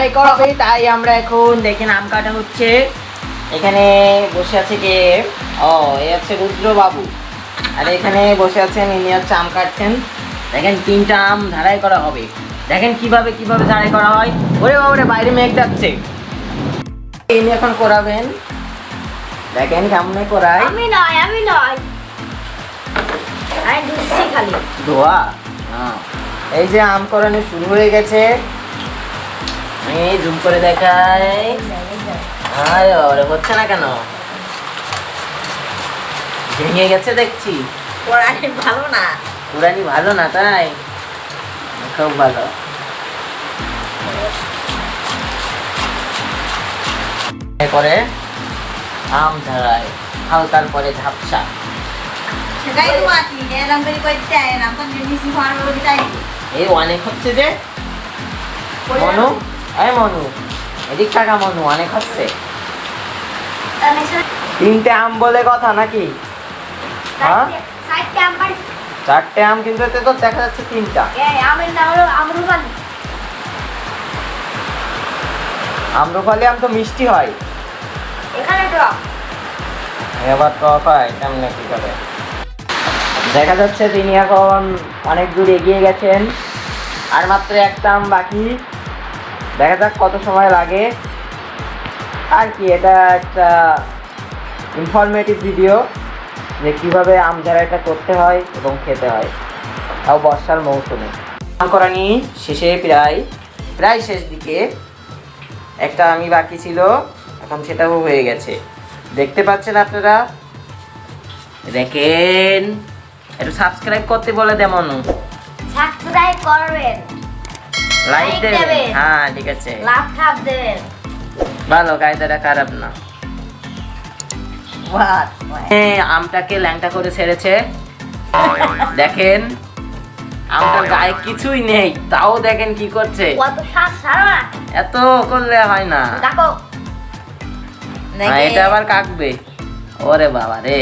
ঝাড়াই করা হবে তাই আমরা এখন দেখেন আম কাটা হচ্ছে। এখানে বসে আছে কে? ও এ আছে রুদ্রবাবু। আর এখানে বসে আছেন ইনি হচ্ছে আম কাটছেন। দেখেন তিনটা আম ঝাড়াই করা হবে। দেখেন কীভাবে কীভাবে ঝাড়াই করা হয়। ওরে বাবারে বাইরে মেঘ যাচ্ছে ইনি এখন করাবেন। দেখেন কেমনে করাই। আমি নয় আমি নয়। আমি দুষছি খালি। ধোয়া? হ্যাঁ। এই যে আম করানো শুরু হয়ে গেছে। আমি জুম করে দেখাই। ওরে হচ্ছে না কেন? ভেঙে গেছে দেখছি। ভালো না। পুরানি ভালো না তাই? খুব ভালো। এরপরে আম ঝাড়াই হালকার পরে ঝাপসা। করে হয় করে এই অনেক হচ্ছে যে মনু? এই মনু, এদিক টাকা মনু, অনেক হচ্ছে। তিনটে আম বলে কথা নাকি? হ্যাঁ? চারটে আম কিন্তু এতে তো দেখা যাচ্ছে তিনটা। আমের নাম হলো আমরুপালি আম্রপালি আম তো মিষ্টি হয়। এখানে ড্রপ এবার টক হয় কেমনে কি করে। দেখা যাচ্ছে তিনি এখন অনেক দূর এগিয়ে গেছেন। আর মাত্র একটা আম বাকি। দেখা যাক কত সময় লাগে। আর কি, এটা একটা ইনফরমেটিভ ভিডিও যে কীভাবে আম ঝাড়াইটা করতে হয় এবং খেতে হয়। তাও বর্ষার মৌসুমে। আম করানি শেষে প্রায় প্রায় শেষ দিকে। একটা আমি বাকি ছিল, এখন সেটাও হয়ে গেছে। দেখতে পাচ্ছেন আপনারা? দেখেন, একটু সাবস্ক্রাইব করতে বলে দেমন। সাবস্ক্রাইব করবেন। লাইক দেবেন। হ্যাঁ ঠিক আছে। লাভ খাপ দেবেন। ভালো কায়দাটা খারাপ না। হ্যাঁ, আমটাকে ল্যাংটা করে ছেড়েছে। দেখেন আমটার গায়ে কিছুই নেই তাও দেখেন কি করছে। এত করলে হয় না। হ্যাঁ, এটা আবার কাটবে ওরে বাবা রে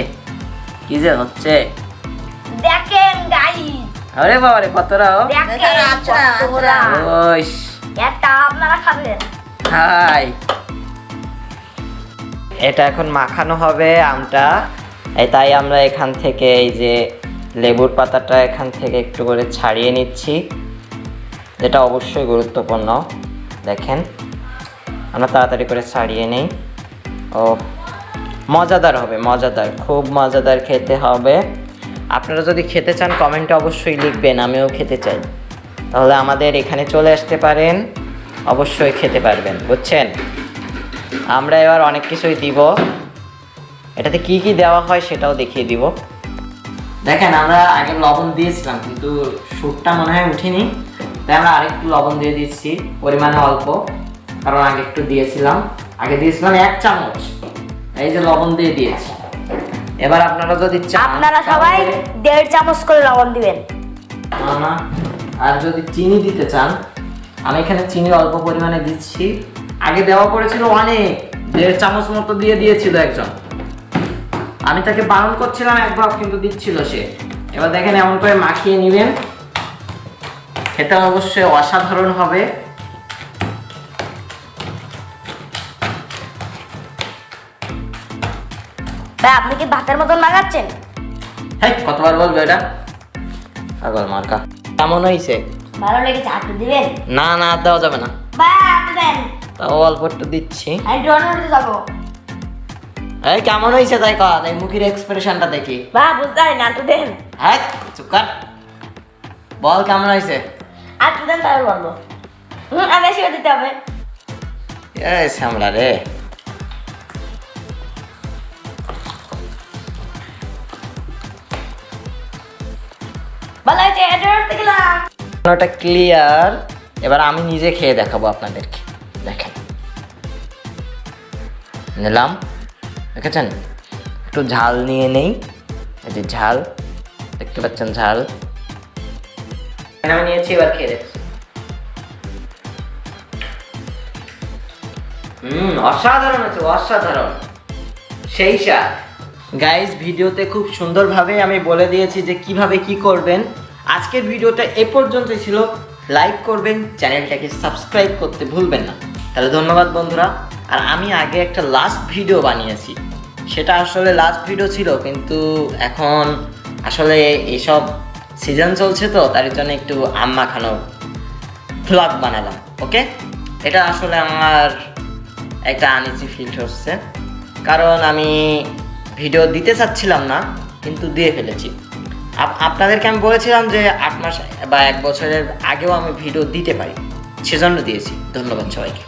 কি যে হচ্ছে। দেখেন গাইস ওরে বাবা রে কতটা। ও ওইস। একটা আপনারা খাবেন। হাই। এটা এখন মাখানো হবে আমটা। তাই আমরা এখান থেকে এই যে লেবুর পাতাটা এখান থেকে একটু করে ছাড়িয়ে নিচ্ছি। যেটা অবশ্যই গুরুত্বপূর্ণ দেখেন। আমরা তাড়াতাড়ি করে ছাড়িয়ে নেই। ও মজাদার হবে মজাদার খুব মজাদার খেতে হবে। আপনারা যদি খেতে চান কমেন্টে অবশ্যই লিখবেন, আমিও খেতে চাই। তাহলে আমাদের এখানে চলে আসতে পারেন, অবশ্যই খেতে পারবেন, বুঝছেন? আমরা এবার অনেক কিছুই দিব। এটাতে কি কি দেওয়া হয় সেটাও দেখিয়ে দিব। দেখেন, আমরা আগে লবণ দিয়েছিলাম, কিন্তু সুরটা মনে হয় উঠিনি। তাই আমরা আরেকটু লবণ দিয়ে দিচ্ছি, পরিমাণে অল্প। কারণ আগে একটু দিয়েছিলাম। আগে দিয়েছিলাম এক চামচ। এই যে লবণ দিয়ে দিয়েছি। এবার আপনারা যদি চান আপনারা সবাই দেড় চামচ করে লবণ দিবেন। না আর যদি চিনি দিতে চান আমি এখানে চিনি অল্প পরিমাণে দিচ্ছি। আগে দেওয়া পড়েছিল অনেক দেড় চামচ মতো দিয়ে দিয়েছিল একজন। আমি তাকে বারণ করছিলাম একবার কিন্তু দিচ্ছিল সে। এবার দেখেন এমন করে মাখিয়ে নেবেন। খেতে অবশ্যই অসাধারণ হবে। ভাই আপনি কি ভাতের মতন লাগাচ্ছেন হ্যাঁ কতবার বলব এটা? পাগল মার্কা। কেমন হয়েছে ভালো লেগেছে হাতে দিবেন? না না দেওয়া যাবে না। ভাই হাতে দেন। তাও অল্প একটু দিচ্ছি। আমি ড্রোন উঠতে যাব। এই কেমন হয়েছে তাই কথা এই মুখের এক্সপ্রেশনটা দেখি। ভাই বুঝতে না একটু দেন। হ্যাঁ চুপ কর। বল কেমন হয়েছে আর একটু দেন তাহলে বলব। হুম আর বেশি দিতে হবে। এ শ্যামলা রে। ক্লিয়ার এবার আমি নিজে খেয়ে দেখাবো আপনাদেরকে। দেখেন। নিলাম। দেখেছেন? একটু ঝাল নিয়ে নেই। এই যে ঝাল। দেখতে পাচ্ছেন ঝাল। আমি নিয়েছি, এবার খেয়ে দেখছি। হুম, অসাধারণ আছে অসাধারণ। সেই স্বাদ। গাইস ভিডিওতে খুব সুন্দরভাবে আমি বলে দিয়েছি যে কীভাবে কি করবেন। আজকের ভিডিওটা এ পর্যন্তই ছিল। লাইক করবেন, চ্যানেলটাকে সাবস্ক্রাইব করতে ভুলবেন না। তাহলে ধন্যবাদ বন্ধুরা। আর আমি আগে একটা লাস্ট ভিডিও বানিয়েছি। সেটা আসলে লাস্ট ভিডিও ছিল, কিন্তু এখন আসলে এইসব সিজন চলছে তো, তার জন্য একটু আম্মা খানো ভ্লগ বানালাম ওকে এটা আসলে আমার একটা আনিজি ফিল হচ্ছে। কারণ আমি ভিডিও দিতে চাচ্ছিলাম না, কিন্তু দিয়ে ফেলেছি। আপ- আপনাদেরকে আমি বলেছিলাম যে আট মাস বা এক বছরের আগেও আমি ভিডিও দিতে পারি, সেজন্য দিয়েছি। ধন্যবাদ সবাইকে।